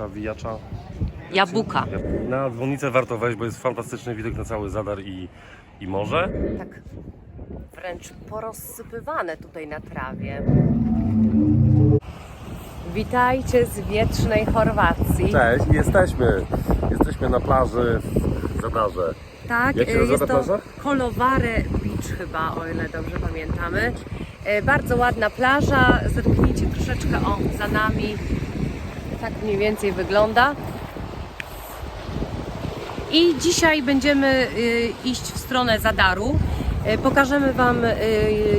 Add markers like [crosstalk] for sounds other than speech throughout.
Sawijacza. Jabłka. Na dzwonnicę warto wejść, bo jest fantastyczny widok na cały Zadar i, i morze. Tak wręcz porozsypywane tutaj na trawie. Witajcie z wietrznej Chorwacji. Cześć, jesteśmy. Jesteśmy na plaży w Zadarze. Tak, Jak się nazywa jest to plaża? Koloware Beach chyba, o ile dobrze pamiętamy. E, Bardzo ładna plaża, zerknijcie troszeczkę, o, za nami. Tak mniej więcej wygląda. I dzisiaj będziemy y, iść w stronę Zadaru. Y, Pokażemy Wam y,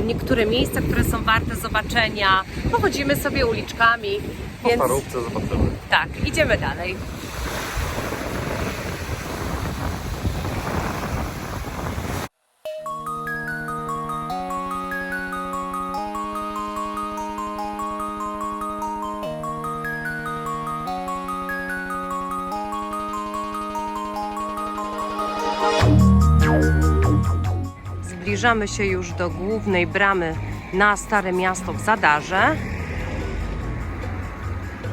niektóre miejsca, które są warte zobaczenia. Pochodzimy sobie uliczkami, Po więc parówce zobaczymy. tak, idziemy dalej. Zbliżamy się już do głównej bramy na Stare Miasto w Zadarze.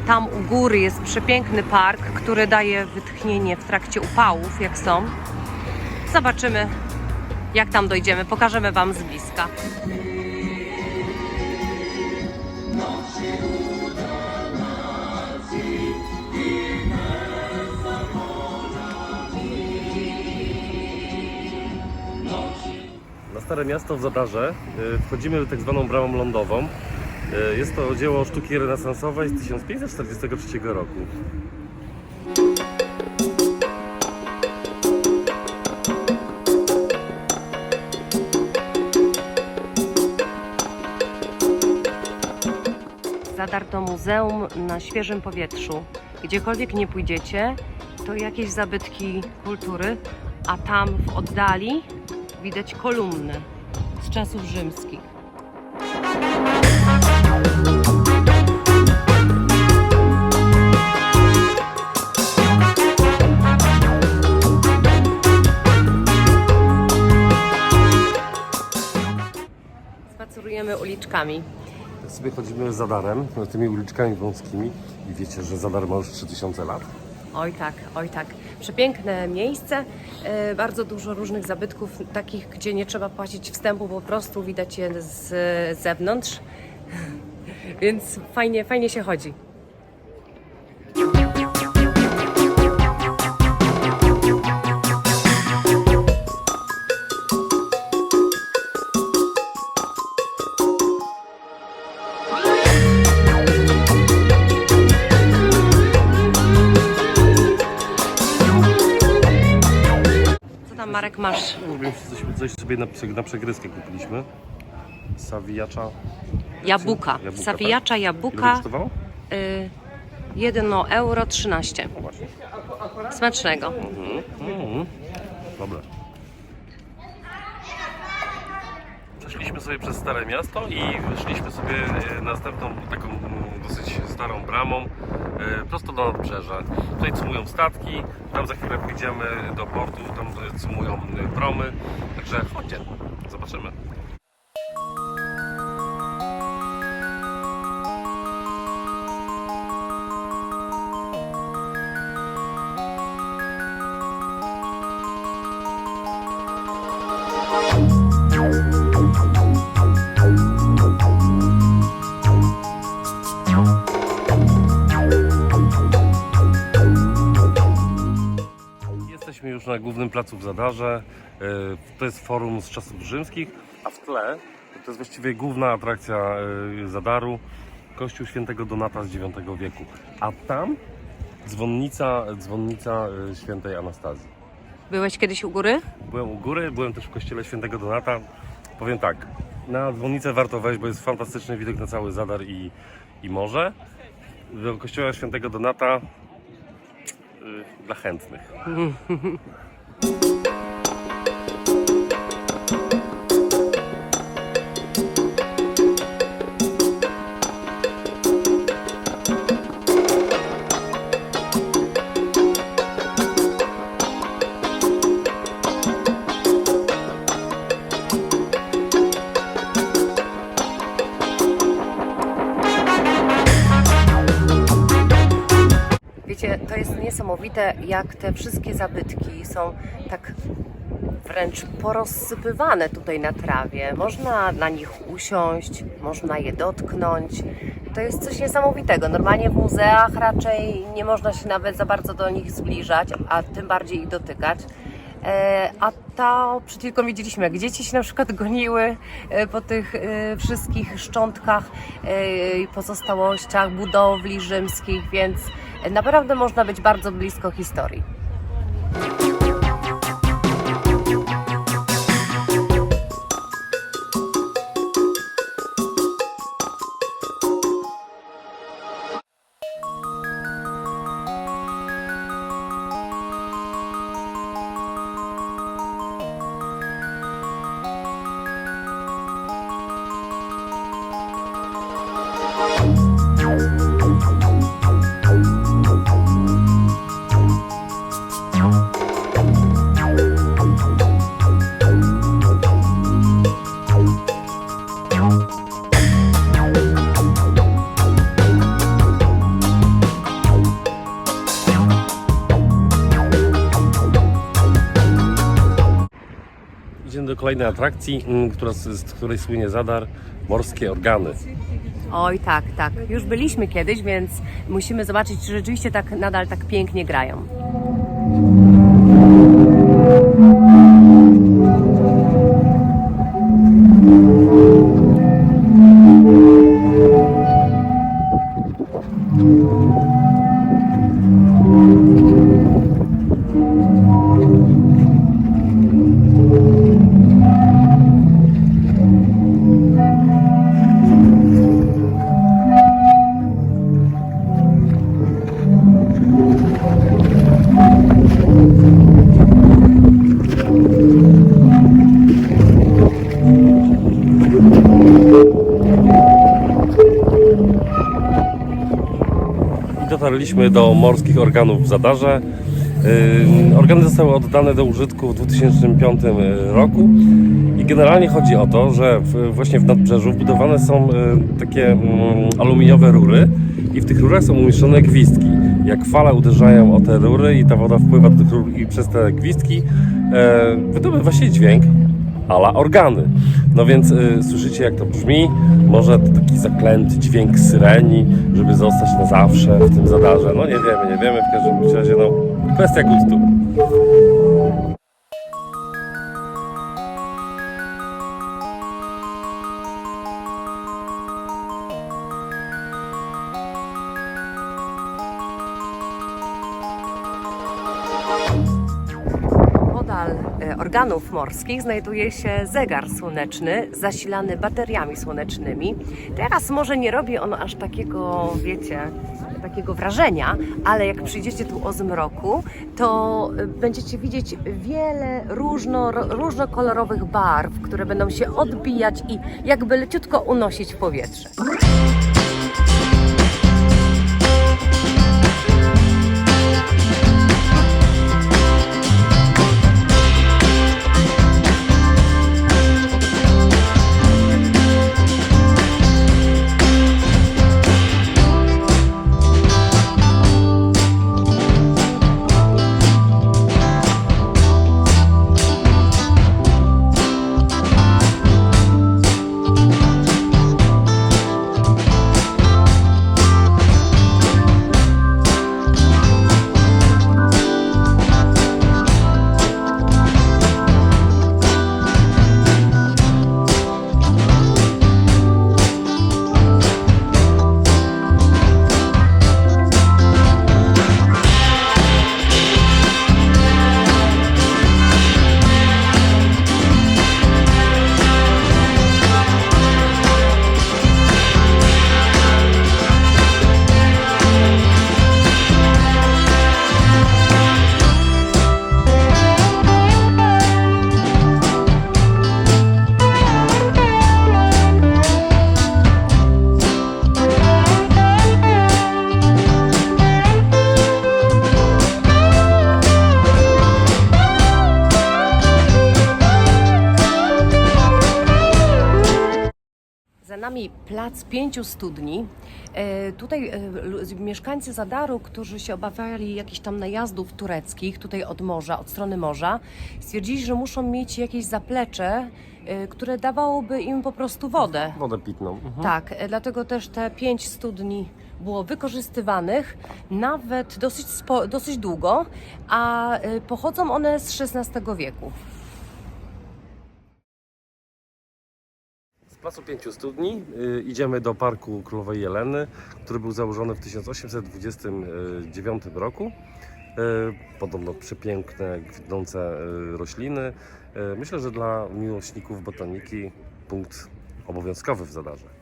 Tam u góry jest przepiękny park, który daje wytchnienie w trakcie upałów, jak są. Zobaczymy, jak tam dojdziemy. Pokażemy Wam z bliska. Stare Miasto w Zadarze y, wchodzimy tak zwaną bramą lądową. Y, Jest to dzieło sztuki renesansowej z 1543 roku. Zadar to muzeum na świeżym powietrzu. Gdziekolwiek nie pójdziecie, to jakieś zabytki kultury, a tam w oddali widać kolumny z czasów rzymskich. Spacerujemy uliczkami. Sobie chodzimy Zadarem, tymi uliczkami wąskimi i wiecie, że Zadar ma już 3000 lat. Oj tak, oj tak. Przepiękne miejsce, e, bardzo dużo różnych zabytków, takich, gdzie nie trzeba płacić wstępu, po prostu widać je z zewnątrz. [laughs] Więc fajnie, fajnie się chodzi. Marek masz? Mówię, coś, coś sobie na, na przegryzkę kupiliśmy. Sawijacza. Jabłka. Jabłka, Sawijacza, Ile to jabłka. kosztowało? Y, 1 euro 13. No właśnie. Smacznego. Mhm. Dobra. Przeszliśmy sobie przez Stare Miasto i wyszliśmy sobie e, następną taką dosyć starą bramą e, prosto do nadbrzeża. Tutaj cumują statki, tam za chwilę pójdziemy do portu, tam e, cumują promy. Także chodźcie, zobaczymy. Już na głównym placu w Zadarze. E, To jest forum z czasów rzymskich, a w tle to jest właściwie główna atrakcja e, Zadaru. Kościół świętego Donata z IX wieku. A tam dzwonnica, dzwonnica e, świętej Anastazji. Byłeś kiedyś u góry? Byłem u góry, byłem też w kościele świętego Donata. Powiem tak, na dzwonnicę warto wejść, bo jest fantastyczny widok na cały Zadar i, i morze. Do kościoła świętego Donata dla chętnych. Niesamowite, jak te wszystkie zabytki są tak wręcz porozsypywane tutaj na trawie. Można na nich usiąść, można je dotknąć. To jest coś niesamowitego. Normalnie w muzeach raczej nie można się nawet za bardzo do nich zbliżać, a tym bardziej ich dotykać. E, A to przed chwilką widzieliśmy, jak dzieci się na przykład goniły e, po tych e, wszystkich szczątkach i pozostałościach budowli rzymskich, więc naprawdę można być bardzo blisko historii. Kolejnej atrakcji, mm, która, z której słynie Zadar, morskie organy. Oj, tak, tak. Już byliśmy kiedyś, więc musimy zobaczyć, czy rzeczywiście tak nadal tak pięknie grają. Dotarliśmy do morskich organów w Zadarze. Organy zostały oddane do użytku w 2005 roku i generalnie chodzi o to, że właśnie w nadbrzeżu wbudowane są yy, takie mm, aluminiowe rury i w tych rurach są umieszczone gwizdki. Jak fale uderzają o te rury i ta woda wpływa do tych rur i przez te gwizdki e, wydobywa się dźwięk ala organy. No więc y, słyszycie jak to brzmi, może to taki zaklęty dźwięk syreni, żeby zostać na zawsze w tym zadarze. No nie wiemy, nie wiemy, w każdym razie no kwestia gustu. Organów morskich znajduje się zegar słoneczny zasilany bateriami słonecznymi. Teraz może nie robi on aż takiego, wiecie, takiego wrażenia, ale jak przyjdziecie tu o zmroku, to e, będziecie widzieć wiele różno, ro- różnokolorowych barw, które będą się odbijać i jakby leciutko unosić w powietrze. Nami plac pięciu studni. E, Tutaj e, mieszkańcy Zadaru, którzy się obawiali jakichś tam najazdów tureckich tutaj od morza, od strony morza, stwierdzili, że muszą mieć jakieś zaplecze, e, które dawałoby im po prostu wodę. Wodę pitną. Mhm. Tak, e, dlatego też te pięć studni było wykorzystywanych nawet dosyć, spo, dosyć długo, a e, pochodzą one z XVI wieku. Z Placu Pięciu Studni y, idziemy do Parku Królowej Jeleny, który był założony w 1829 roku. Y, podobno przepiękne, kwitnące y, rośliny. Y, myślę, że dla miłośników botaniki punkt obowiązkowy w Zadarze.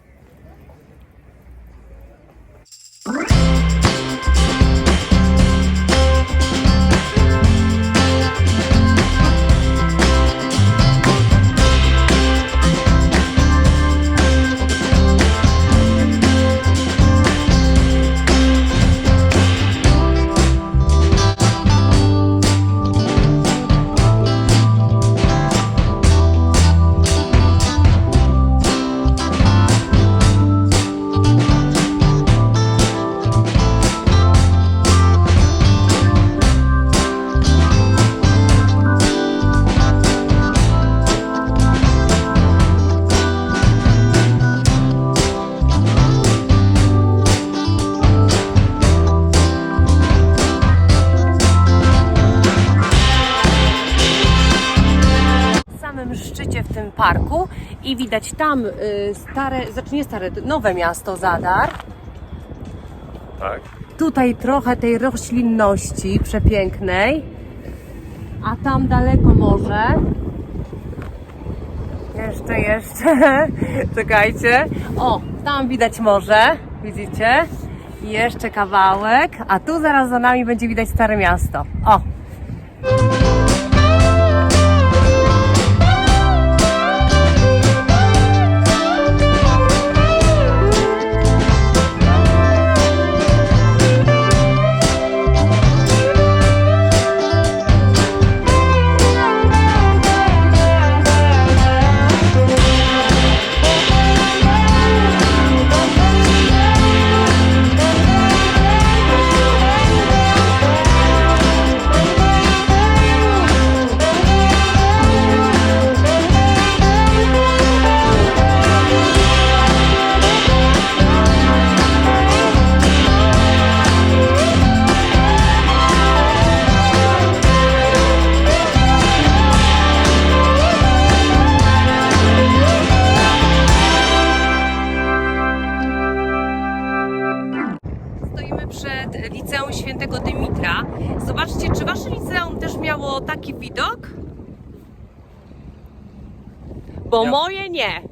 Tym parku i widać tam y, stare, znaczy nie stare, nowe miasto Zadar. Tak. Tutaj trochę tej roślinności przepięknej, a tam daleko morze. Jeszcze, jeszcze. [laughs] Czekajcie. O, tam widać morze, widzicie? Jeszcze kawałek, a tu zaraz za nami będzie widać Stare Miasto. O,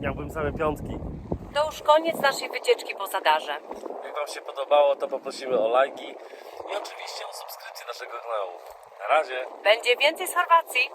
Miałbym same piątki. To już koniec naszej wycieczki po Zadarze. Jak Wam się podobało, to poprosimy o lajki i oczywiście o subskrypcję naszego kanału. Na razie. Będzie więcej z Chorwacji.